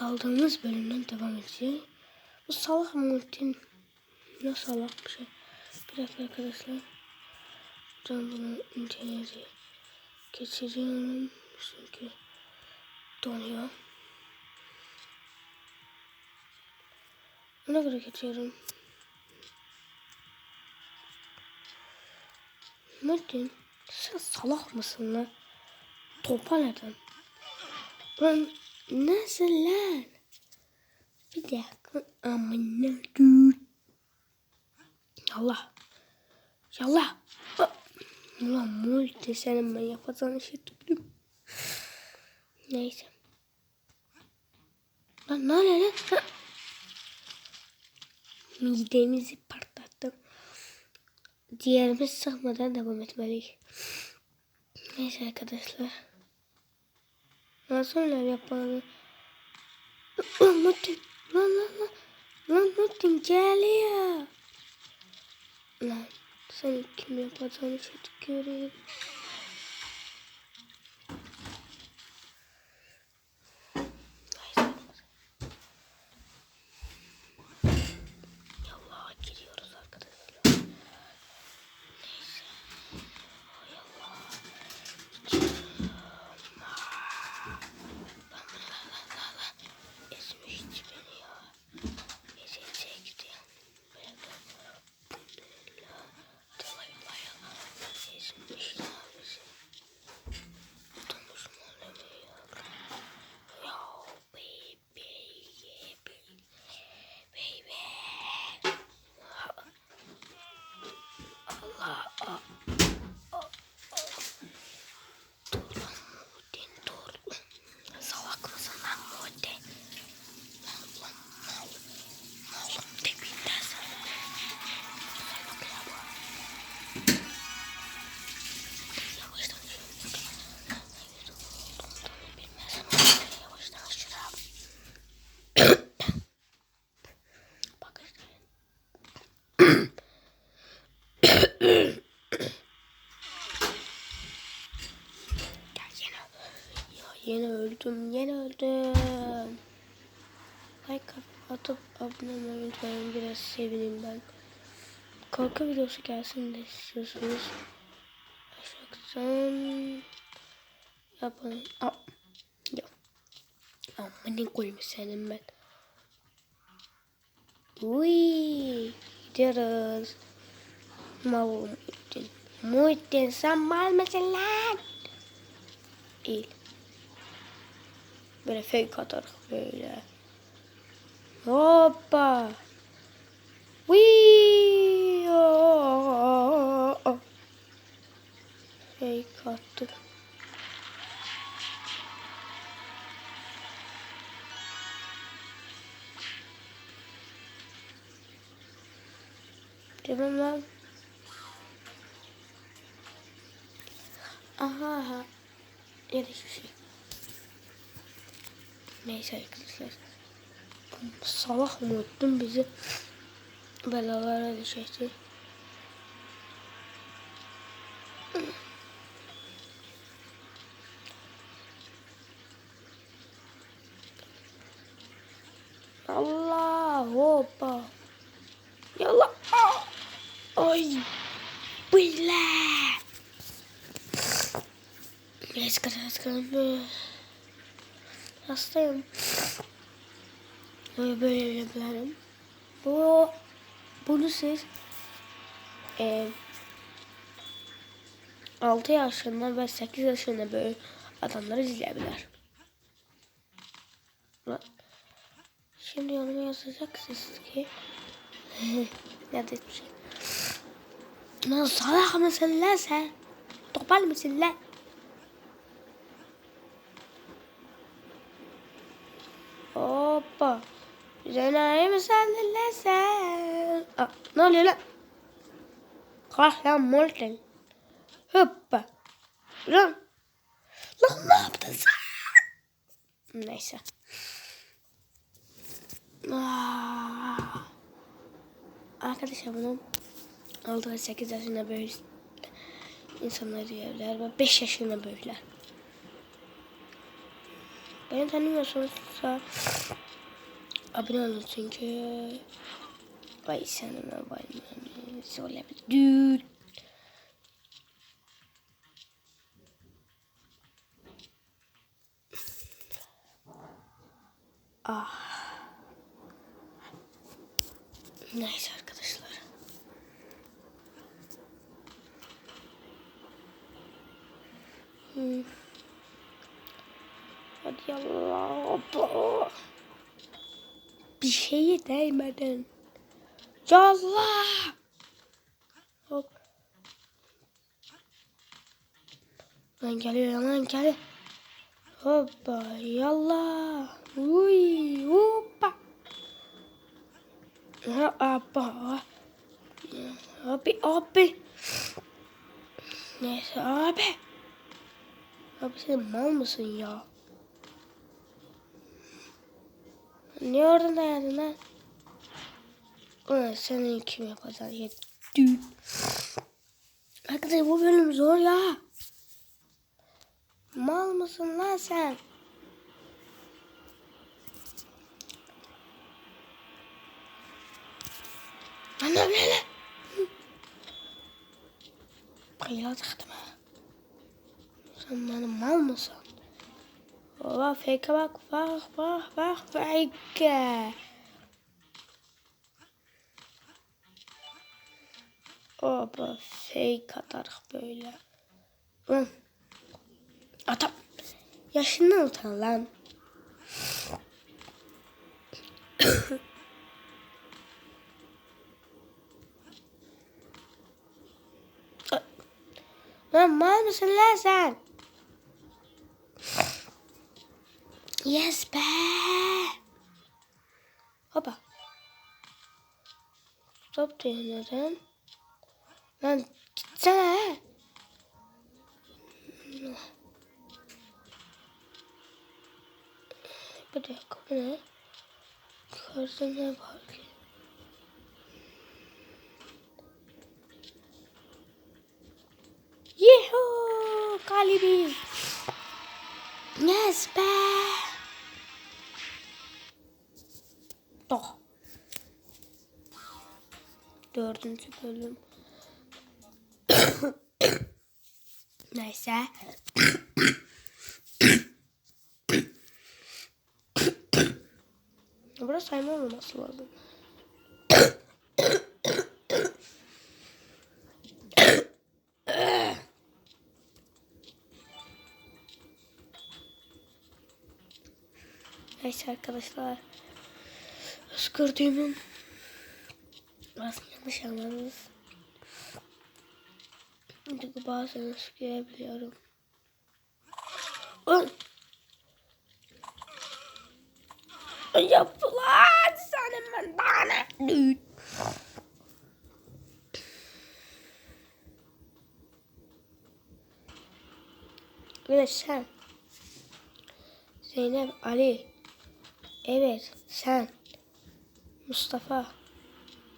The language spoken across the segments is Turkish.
kaldığımız bölümden devam edeceğiz. Bu salak multin ne salak bir şey. Bir dakika arkadaşlar. Ben bunu internete geçiriyorum. Çünkü donuyor. Ona göre geçiyorum. Martin sen salak mısın lan? Topa neden? Lan nasıl lan? Bir dakika amına dur. Allah. Yallah. Ulan multi senin ben yapacağın işi tuttum. Neyse. Lan ne oluyor lan? Ha. Midemizi patlattım. Diğerimiz sıkmadan devam etmeliyiz. Neyse arkadaşlar. Nasıl öyle yapalım? Lan Mutin. Lan lan lan. Lan Mutin geliyor. Lan sen kim yapacağını çok göreyim. Yallah giriyoruz arkadaşlar. Neyse. Ay Allah. Lan lan lan lan lan. Ezmişti beni ya. Ezecekti. Böyle bu ne la? Dalay baya. Ezmiş ya bizi. Tutmuş mu ne ya? Ya baby. Baby. Baby. Allah. ah. Dur lan Muhittin dur. Salak mısın lan Muhittin? Lan lan mal. Malım tepinden sana. Salak ya bu. Yavaştan şöyle. Bilmezsem yavaştan şuraya. Bak işte. Ya yine, ya yine öldüm, yine öldüm. Like atıp abone unutmayın. Biraz sevineyim ben. Korku videosu gelsin de istiyorsunuz. Aşağıdan yapın. Aa, yok. Ama ne koymuş senin ben. Uy, gidiyoruz. Mal Muhittin. Muhittin sen mal mısın lan? değil. Böyle fake atarak böyle. Hoppa. Wii. Fake attık. Tamam lan. Aha aha. Ya da hiçbir şey. Neyse arkadaşlar. Salak Muhittin bizi belalara düşecekti. Allah hoppa. Yallah. Ah! Ay. Bile. Biraz kadar kalmış. Hastayım. Böyle böyle yapıyorum. Bu bunu siz e, 6 yaşında ve 8 yaşında böyle adamlar izleyebilir. Şimdi yanıma yazacaksınız ki hiçbir şey. Lan salak mısın lan sen? Topal mısın lan? Hoppa. Sandın lan sen? Aa, ne oluyor lan? Kalk lan Molten. Hoppa. Lan. Lan ne yaptın sen? Neyse. Aa. Arkadaşlar bunun 6 ve 8 yaşında böyle insanlar diyebilirler ve 5 yaşında böyleler. Beni tanımıyorsanız abone olun çünkü Vay senin abone Söyle bir düt Ah Neyse arkadaşlar Hmm. Hadi Allah. Hoppa. Bir şeye değmeden. Yallah. Hop. Lan geliyor lan geliyor. Hoppa yallah. Uy hoppa. Hoppa. Abi abi. Neyse abi. Abi sen mal mısın ya? Ne oradan dayandın lan? Ulan senin kim yapacaksın ya? Düğün. Arkadaşlar bu bölüm zor ya. Mal mısın lan sen? Anam ne lan? Bayılacaktım ha. Sen benim mal mısın? Oha fake'e bak bak bak bak fake. Oba fake atarız böyle. Hı. Atam. Yaşından utan lan. Lan mal mısın lan sen? Yes be. Hoppa. Stop diyor neden? Lan gitsene. Bir dakika bu ne? Yukarıda ne var ki? Yuhuu galibiz. Yes be. Dördüncü bölüm. Neyse. Burası sayma olması lazım. Neyse arkadaşlar. Öskürdüğümün aslında yanlış anladınız. Çünkü bazen öskürebiliyorum. Lan! Yapılan daha ne? Evet sen. Zeynep, Ali. Evet sen. Mustafa.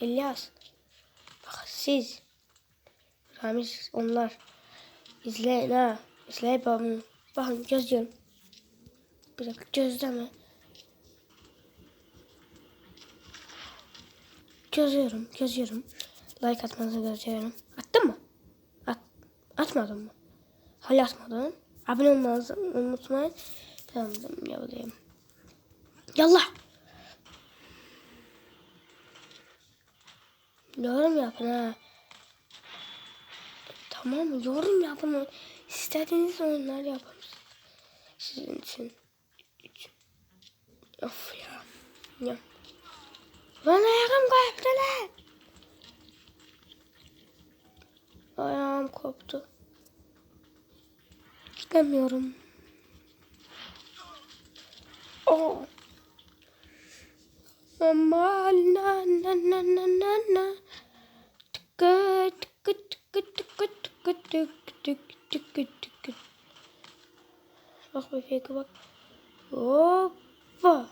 İlyas. Bak siz. Ramiz onlar. İzleyin ha. İzleyin babamı. Bakın gözlüyorum. Bir dakika gözleme. Gözüyorum, gözüyorum. Like atmanızı gözüyorum. Attın mı? At, atmadın mı? Hala atmadın. Abone olmanızı unutmayın. Tamam, yapayım. Yallah. Yorum yapın ha. Tamam? Yorum yapın. İstediğiniz oyunlar yapın. Sizin için. Of ya. Ya. Lan ayağım koptu lan. Ayağım koptu. Gidemiyorum. Oh. Ama na na na na na na. Tıkı tıkı tıkı tıkı tıkı tıkı tıkı tıkı tıkı. Bak bir fake bak. Hoppa.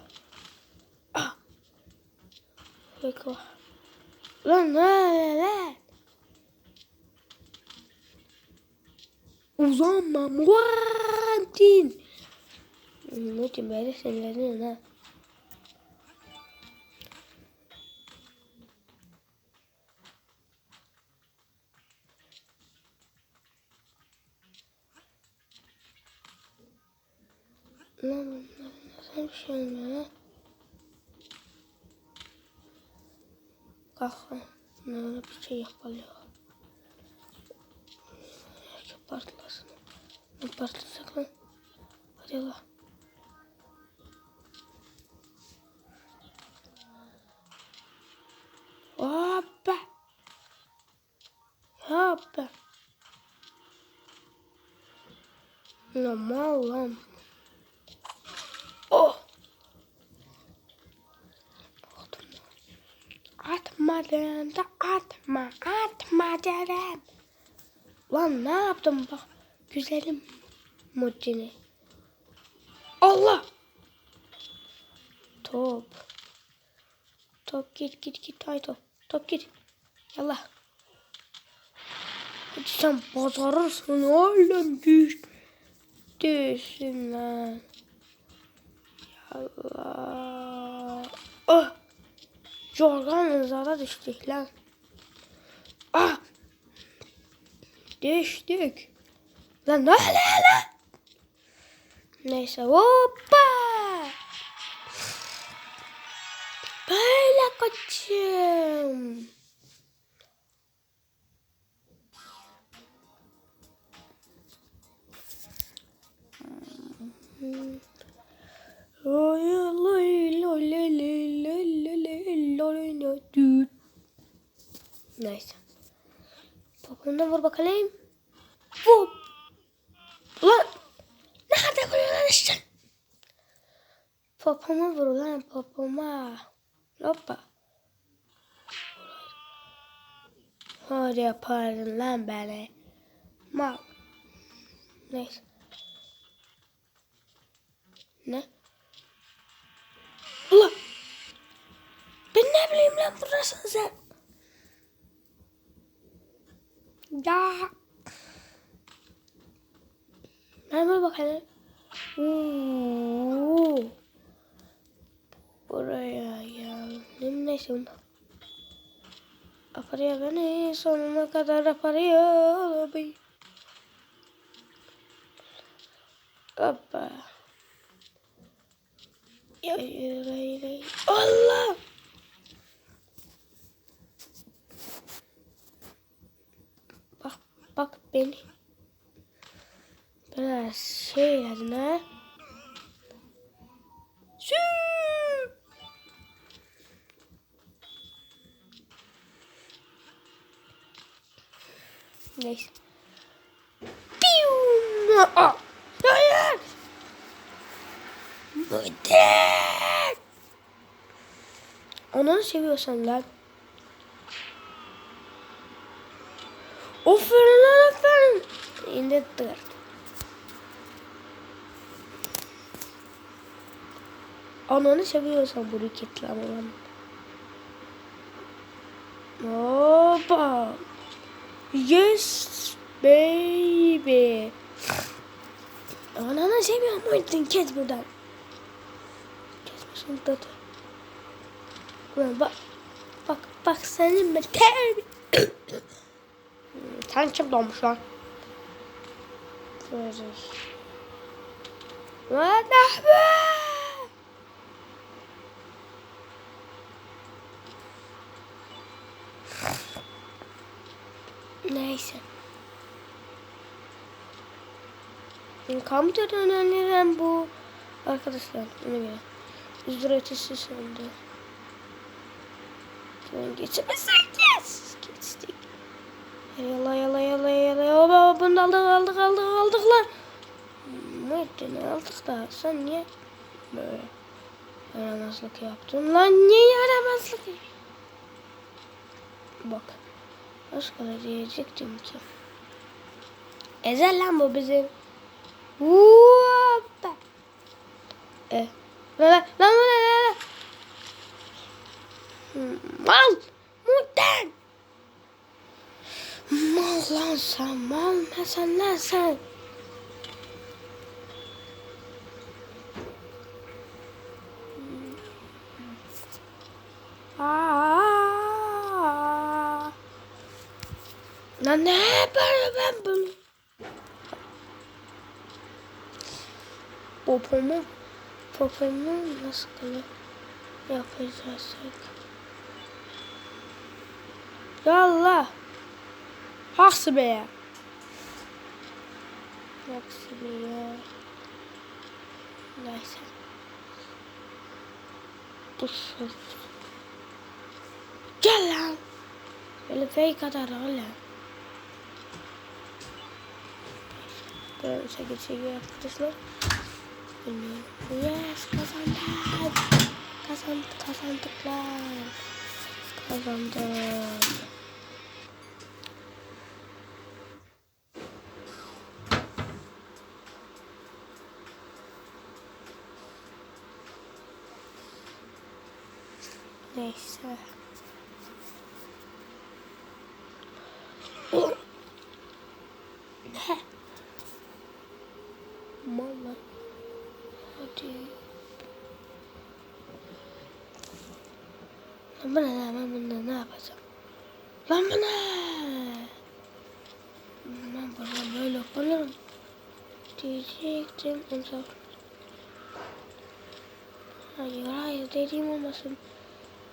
Ah. Fake bak. Lan ne lan? Uzanma muantin. Muhittin böyle sinirleniyorsun ha. Lan. Ne bir şey yapalım. Şu partlasın. Ne partlasak lan? Hadi Allah. Hoppa. Hoppa. Normal lan. Atmadım da atma, atma derim. Lan ne yaptım bak. Güzelim Mucini. Allah. Top. Top git git git hay top. Top git. Yallah. Hadi sen bazarırsın oğlum düş. Düşsün lan. Yallah. Oh. Jorgan zara düştük lan. Ah. Düştük. Lan ne oluyor lan? Neyse hoppa. Böyle kaçım. Neyse. Popomda vur bakalım. Vur. Ulan. Nerede vuruyorsun işte? Popoma vur lan popoma. Hoppa. Hadi yaparım lan beni. Mal. Neyse. Ne? Ulan. Ben ne bileyim lan burası sen. Ya. Bir bakalım. Oo. Buraya geldim. Neyse bunu. Aparıyor beni sonuna kadar aparıyor. Abi. Hoppa. Ya yürü yürü. Allah. Bak bak beni. Biraz şey yerine. Sü. Neyse. Piu. Aa. Muhtemelen. Ananı seviyorsan lan. Aferin lan aferin. İndirttir. Ananı seviyorsan bunu kitleme lan. Hoppa. Yes baby. Ananı seviyorum Muhittin kes buradan. Tadı. Ulan bak. Bak bak senin ben terbi. Sen kim doğmuş lan? Böyle. What the Neyse. Kampüterden önerilen bu arkadaşlar ona göre. Ücretsiz sandı. Şuradan geçemezsek geçtik. Yala yala yala yala. Oba bunu aldık aldık aldık aldık lan. Muhittin aldık da sen niye böyle yaramazlık yaptın lan niye yaramazlık Bak. Başka da diyecektim ki. Ezel lan bu bizim. Hoppa. Ver ver. Lan lan lan lan. Mal. Muhten. Mal lan sen. Mal ne sen lan sen. Aa. Lan ne böyle popomu nasıl yapacağız? Ya Allah! Haksı be ya. Haksı be ya. Neyse. Bu. Gel lan. Böyle fake atar hala. Böyle çekil çekil arkadaşlar. Yes kazandık. Kazandık kazandık lan. Kazandık. Neyse. Oh. Ne? Mama. Hadi. Lan bu ne ben bunda ne yapacağım? Lan bu ne? Ben burada böyle yaparım. Diyecektim. Son. Hayır hayır dediğim olmasın.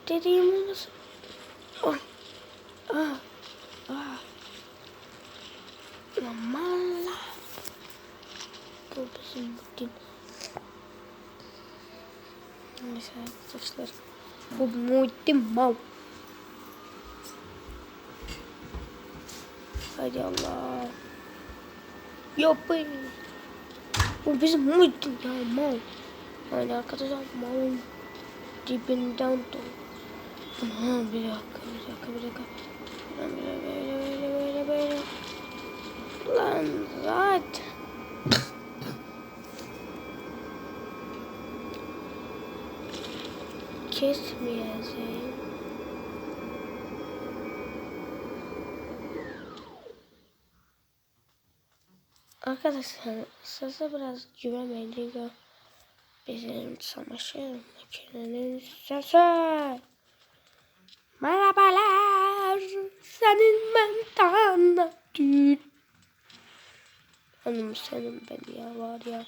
Dediğim olmasın. Oh. Ah. Ah. Aman la. Bu bizim bugün. Neyse arkadaşlar. Bu muhittim mal. Hadi Allah. Yapın. Bu bizim muhittim ya mal. Yani arkadaşlar malın dibinden dolu. Aha bir dakika bir dakika bir dakika. Böyle böyle böyle böyle böyle. Lan Kesmeyeceğim. Arkadaşlar size biraz güvenmeyin çünkü bizim çamaşır makinenin sesi. Merhabalar, senin ben tanıdın. Hanım senin ben ya var ya.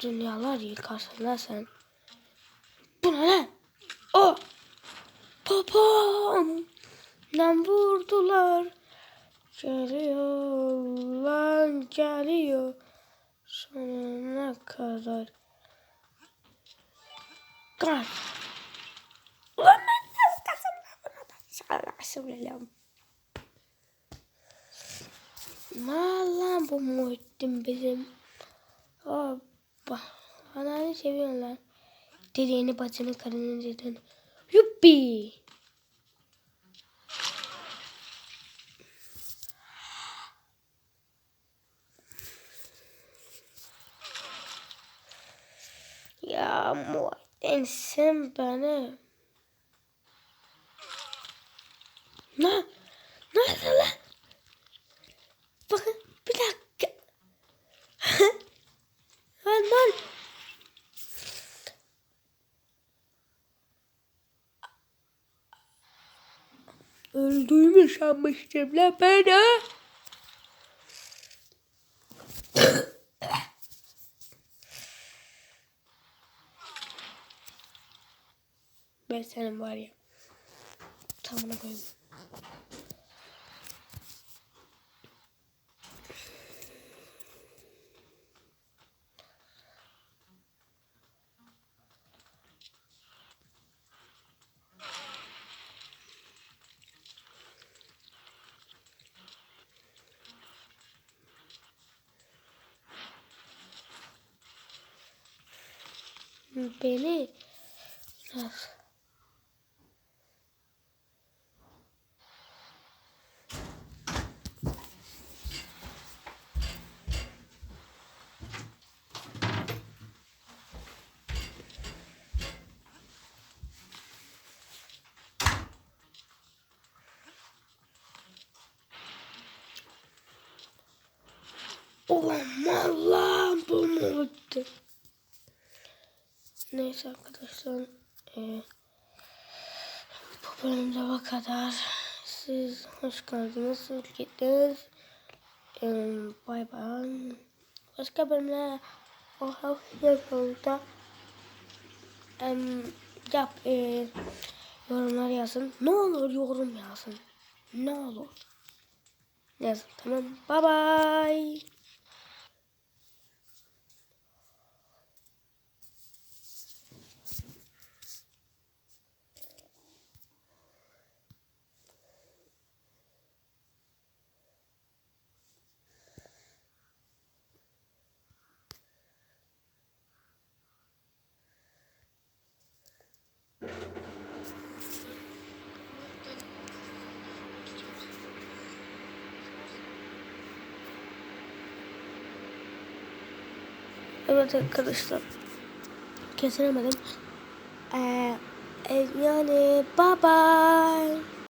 Dünyalar yıkarsın lan sen. Bu ne lan? O! Popom! Lan vurdular. Geliyor lan geliyor. Sonuna kadar. Kan. Ulan ben nasıl kazanmam? İnşallah söyleyelim. Lan bu muhittin bizim. Hoppa. Ananı seviyorsun lan. Dediğini bacını karının dediğini. Yuppi. Ya muhittin sen beni. Ne? Nerede lan? Bakın bir dakika. lan lan. Sanmıştım lan ben ha. ben senin var ya. Tamına koyayım. Beni nasıl? Neyse arkadaşlar. Ee, bu bölümde bu kadar. Siz hoş geldiniz. hoş gittiniz. Ee, bay bay. Başka bölümler o hafta em, yap e, yorumlar yazın. Ne olur yorum yazın. Ne olur. Yazın tamam. Bye bye. Evet arkadaşlar. Kesemedim. Ee, e, yani bye bye.